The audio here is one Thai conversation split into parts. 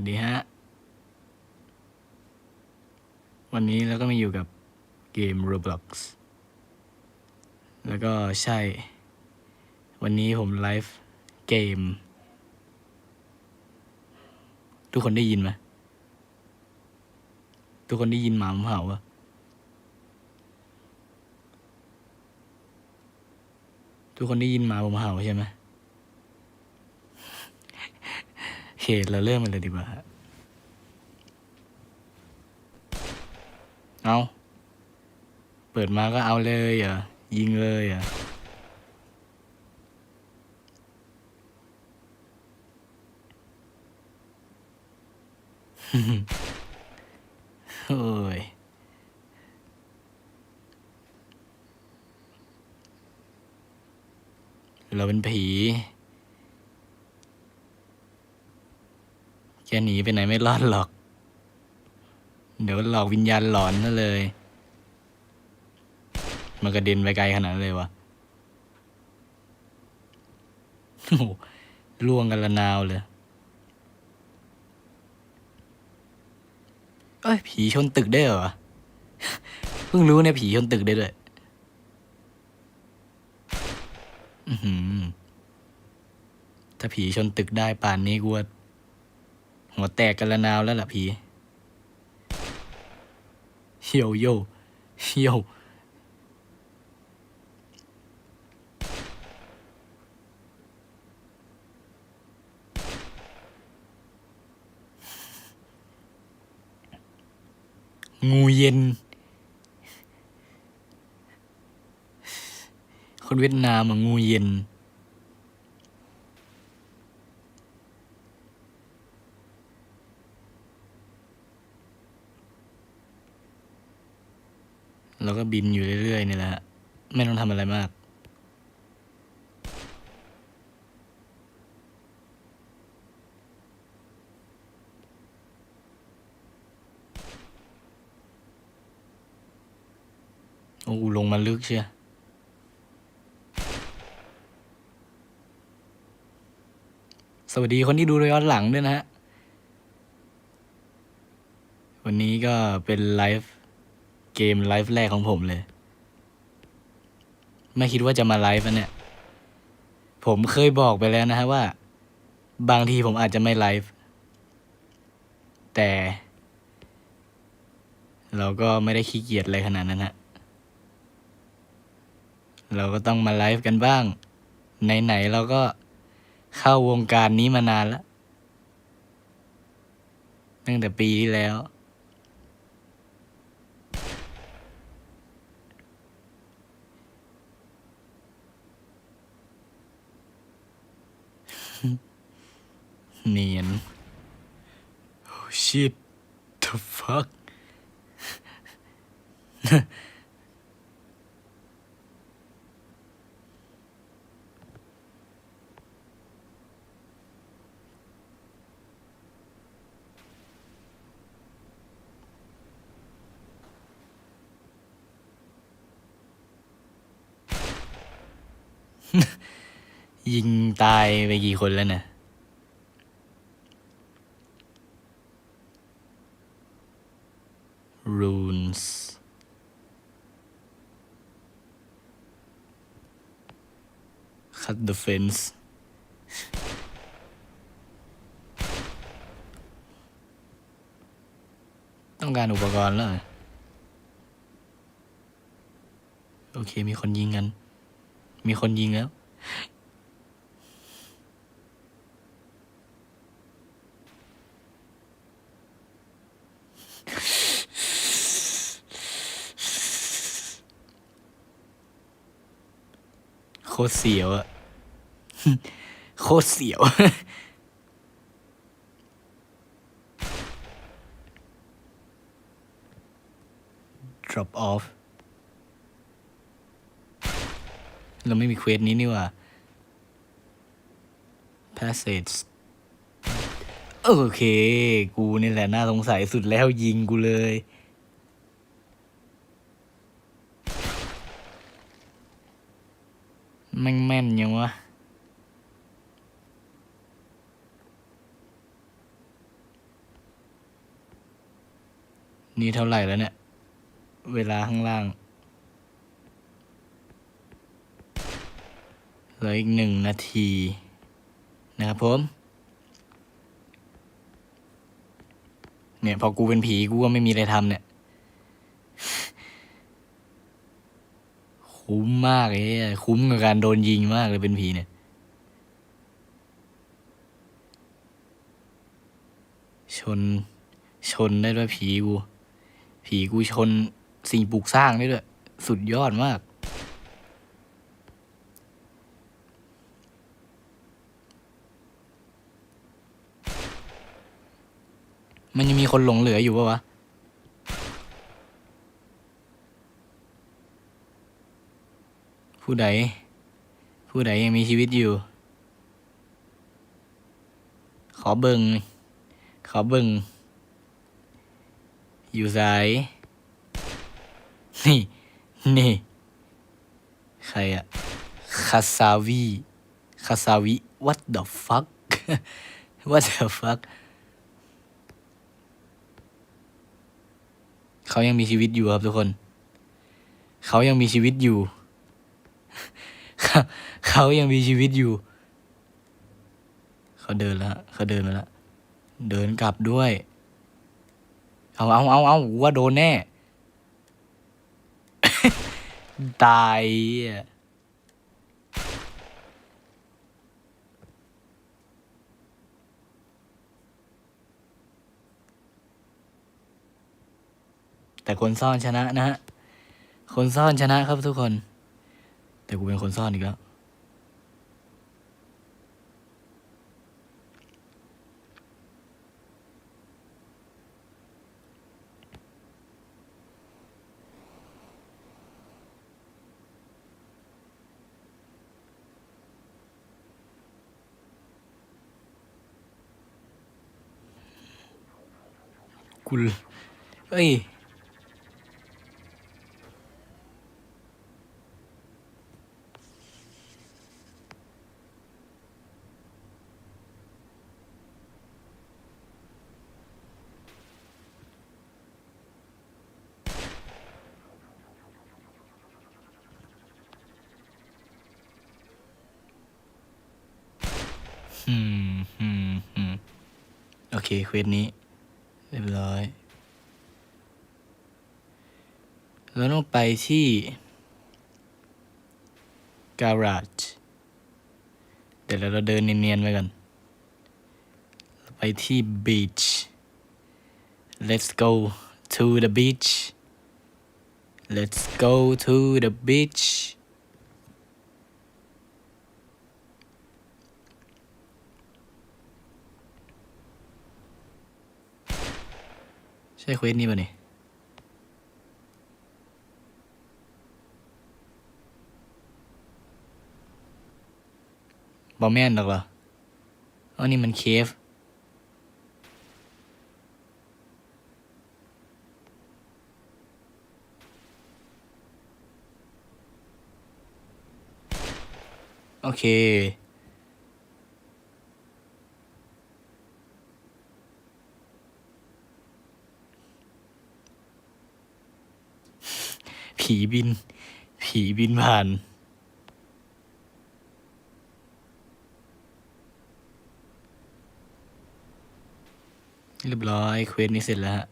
วัสดีฮะ วันนี้เราก็มาอยู่กับเกม Roblox แล้วก็ใช่ วันนี้ผมไลฟ์เกม ทุกคนได้ยินไหมทุกคนได้ยินหมาเห่าปะทุกคนได้ยินหมาผมเห่าใช่ไหม โอ เคเราเริ่มมันเลยดีกว่าฮะเอาเปิดมาก็เอาเลยเหรอะยิงเลยเหรอะโอ้ยเราเป็นผี แกหนีไปไหนไม่รอดหรอก เดี๋ยวหลอกวิญญาณหลอนนั่นเลย มันกระเด็นไปไกลขนาดนั้นเลยวะโอ้โหล่วงกันละนาวเลย เอ้ย ผีชนตึกได้เหรอ เพิ่งรู้เนี่ยผีชนตึกได้ด้วยถ้าผีชนตึกได้ป่านนี้กูว่า หัวแตกกันละนาวแล้วล่ะผีโยโยโยงูเย็น คนเวียดนามอะงูเย็น เราก็บินอยู่เรื่อยๆนี่แหละฮะไม่ต้องทำอะไรมากโอ้ลงมาลึกเชียสวัสดีคนที่ดูย้อนหลังด้วยนะฮะ วันนี้ก็เป็นไลฟ์ เกมไลฟ์แรกของผมเลย ไม่คิดว่าจะมาไลฟ์อะเนี่ย ผมเคยบอกไปแล้วนะฮะว่า บางทีผมอาจจะไม่ไลฟ์แต่ เราก็ไม่ได้ขี้เกียจอะไรขนาดนั้นฮะเราก็ต้องมาไลฟ์กันบ้าง ไหนๆเราก็เข้าวงการนี้มานานแล้วตั้งแต่ปีที่แล้ว เนียน oh shit the fuck ยิงตายไปกี่คนแล้วเนี่ย runes คัด the fence ต้องการอุปกรณ์แล้วโอเค มีคนยิงกัน มีคนยิงแล้ว โคตรเสียวอะ โคตรเสียว drop off เราไม่มีเควสนี้นี่ว่า passage โอเค กูนี่แหละน่าสงสัยสุดแล้วยิงกูเลย แม่งแม่นยังวะ นี่เท่าไหร่แล้วเนี่ย เวลาข้างล่าง เหลืออีกหนึ่งนาที นะครับผม เนี่ย พอกูเป็นผีกูก็ไม่มีอะไรทำเนี่ย คุ้มมากเลยคุ้มกับการโดนยิงมากเลยเป็นผีเนี่ยชน ชนได้ด้วยผีกู ผีกูชนสิ่งปลูกสร้างได้ด้วย สุดยอดมาก มันยังมีคนหลงเหลืออยู่ปะวะผู้ใด ผู้ใดยังมีชีวิตอยู่ ขอเบิงขอเบิง อยู่สายนี่ นี่ ใครอะคาซาวีคาซาวิ what the fuck what the fuck เขายังมีชีวิตอยู่ครับทุกคน เขายังมีชีวิตอยู่ เขาเขายังมีชีวิตอยู่ เขาเดินแล้วเขาเดินมาแล้ว เดินกลับด้วย เอาเอาเอาเอาว่าโดนแน่ ตายแต่คนซ่อนชนะนะฮะ คนซ่อนชนะครับทุกคน แต่กูเป็นคนซ่อนอีกแล้ว กูเอ้ยโอเคเควสนี้ เรียบร้อย เราต้องไปที่ garage เดี๋ยวเราเดินเนียนๆไปกัน ไปที่ beach let's go to the beach let's go to the beach ใช่เควสนี้ป่ะนี่บอแม่นหรอกเหรออ๋อนี่มันเคฟ โอเค ผีบิน ผีบินผ่าน เรียบร้อย เควสนี้เสร็จแล้วฮะ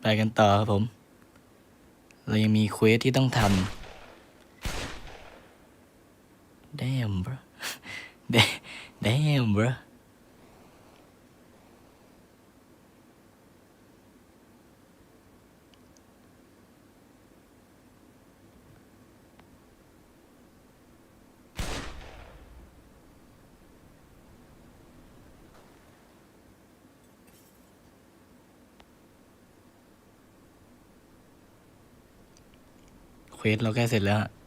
ไปกันต่อครับผม เรายังมีเควสที่ต้องทำ damn bro damn bro เควสเราใกล้เสร็จแล้ว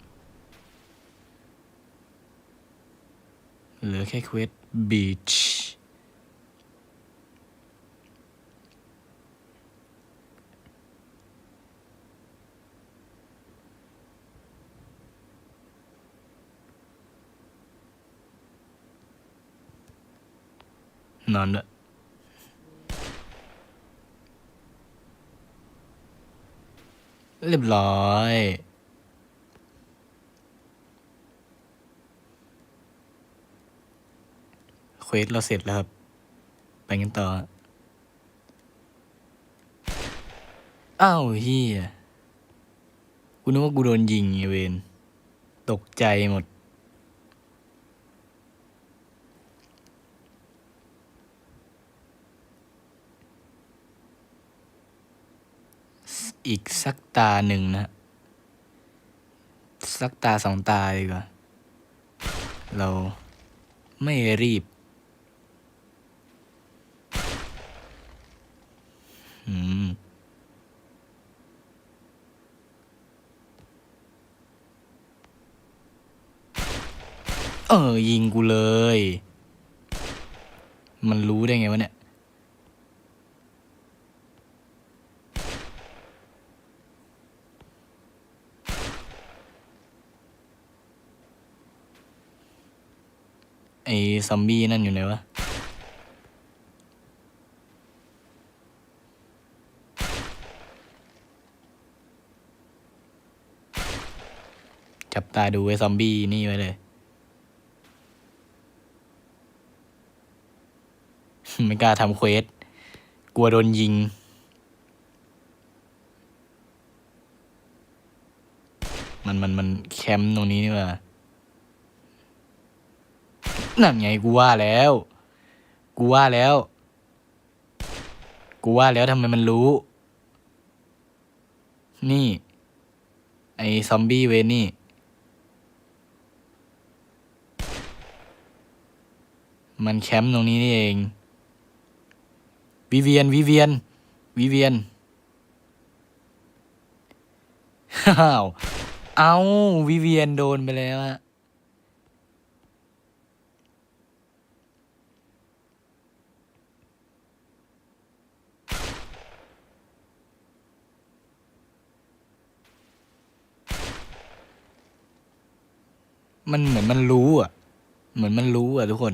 หลือแค่ควสบีชนอนละเรียบร้อย ควสเราเสร็จแล้วครับ ไปกันต่อ อ้าวเฮียกูนึกว่ากูโดนยิงไงเวนตกใจหมด อีกสักตาหนึ่งนะ สักตาสองตาดีกว่า เราไม่รีบ อืม เออ ยิงกูเลย มันรู้ได้ไงวะเนี่ย ไอ้ซอมบี้นั่นอยู่ไหนวะจับตาดูไอ้ซอมบี้นี่ไว้เลย ไม่กล้าทำเควส กลัวโดนยิง มันมันมันแคมป์ตรงนี้นี่หว่านั่นไงกูว่าแล้ว กูว่าแล้ว กูว่าแล้วทำไมมันรู้ นี่ ไอซอมบี้เวนี่มันแคมป์ตรงนี้นี่เอง วิเวียนวิเวียนวิเวียนอ้าวเอาวิเวียนโดนไปแล้วฮะมันเหมือนมันรู้อะ เหมือนมันรู้อะทุกคน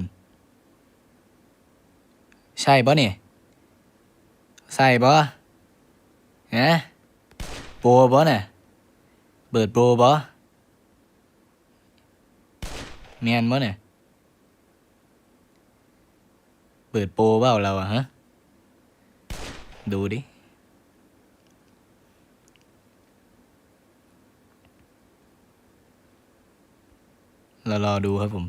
ใช่ปะเนี่ย ใส่ปะฮะโปรปะเนี่ยเปิดโปรปะเนียนปะเนี่ยเปิดโปรเปล่าเราอะฮะ ดูดิเรารอดูครับผม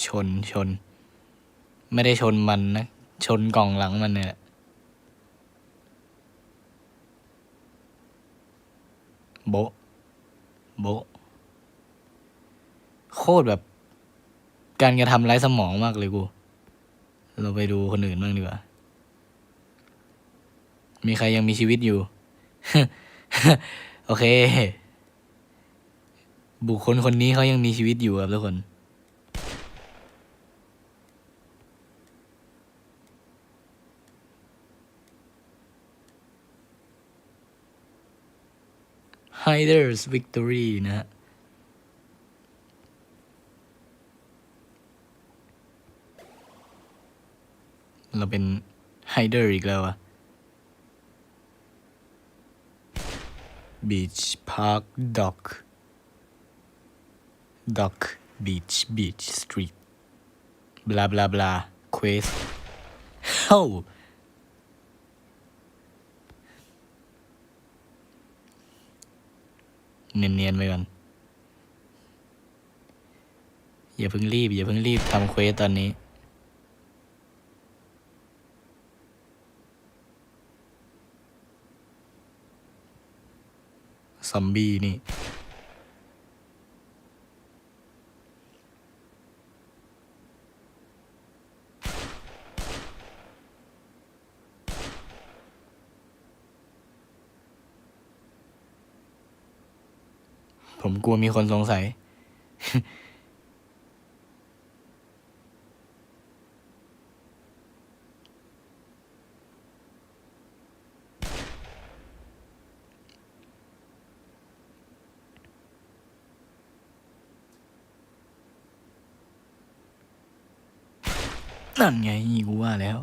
ช นชน ไม่ได้ชนมันนะ ชนกล่องหลังมันเนี่ยแหละโบโบโคตรแบบ การกระทำไร้สมองมากเลยกู เราไปดูคนอื่นบ้างดีกว่า มีใครยังมีชีวิตอยู่ โอเค บุคคลคนนี้เขายังมีชีวิตอยู่ครับทุกคน Hiders Victory นะฮะเราเป็น Hider อีกแล้วอะ Beach Park Dock Dock Beach Beach Street บลาบลาบลา Quest เฮ้า เนียนๆไปก่อน อย่าเพิ่งรีบ อย่าเพิ่งรีบทำเควสตอนนี้ ซอมบี้นี่ ผมกลัวมีคนสงสัย นั่นไงกูว่าแล้ว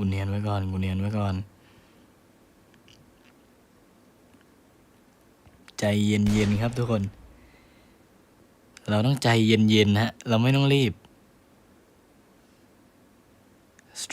กูเนียนไว้ก่อน กูเนียนไว้ก่อน ใจเย็นๆครับทุกคน เราต้องใจเย็นๆนะฮะ เราไม่ต้องรีบส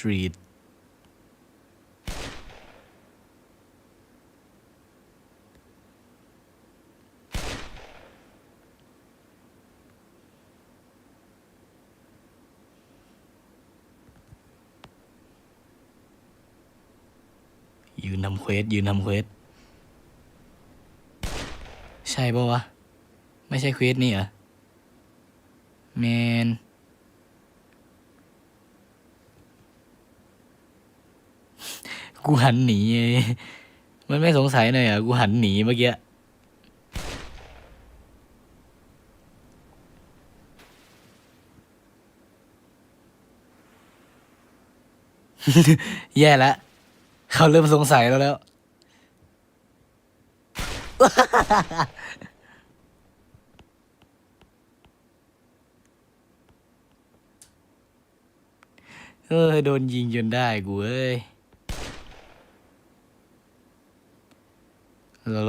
นทำเควสยืนทำเควสใช่ปะวะ ไม่ใช่เควสนี่เหรอแมนกูหันหนี มันไม่สงสัยหน่อยเหรอะ กูหันหนีเมื่อกี้ แย่แล้ว เขาเริ่มสงสัยแล้วแล้ว เออโดนยิงจนได้กูเอ้ย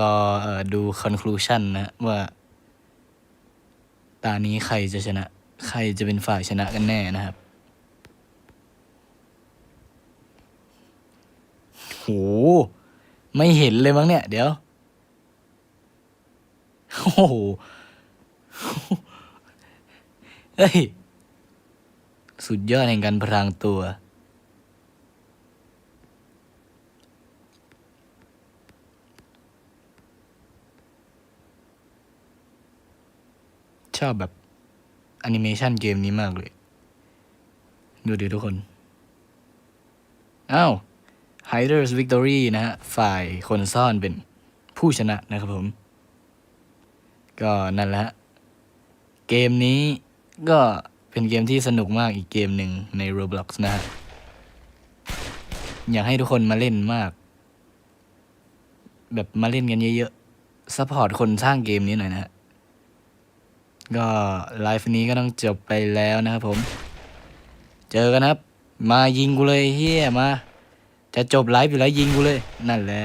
รอเออดู conclusion นะว่าตานี้ใครจะชนะ ใครจะเป็นฝ่ายชนะกันแน่นะครับ หไม่เห็นเลยมั้งเนี่ย เดี๋ยว โอ้โหเฮ้ย สุดยอดแห่งการพรางตัว ชอบแบบแอนิเมชันเกมนี้มากเลย ดูดิทุกคน อ้าว Hiders Victory นะฮะ ฝ่ายคนซ่อนเป็นผู้ชนะนะครับผม ก็นั่นแหละ เกมนี้ก็เป็นเกมที่สนุกมากอีกเกมหนึ่งใน Roblox นะฮะ อยากให้ทุกคนมาเล่นมาก แบบมาเล่นกันเยอะๆซัพพอร์ตคนสร้างเกมนี้หน่อยนะฮะ ก็ไลฟ์นี้ก็ต้องจบไปแล้วนะครับผม เจอกันครับ มายิงกูเลยเฮียมา จะจบไลฟ์อยู่แล้วยิงกูเลย นั่นแหละ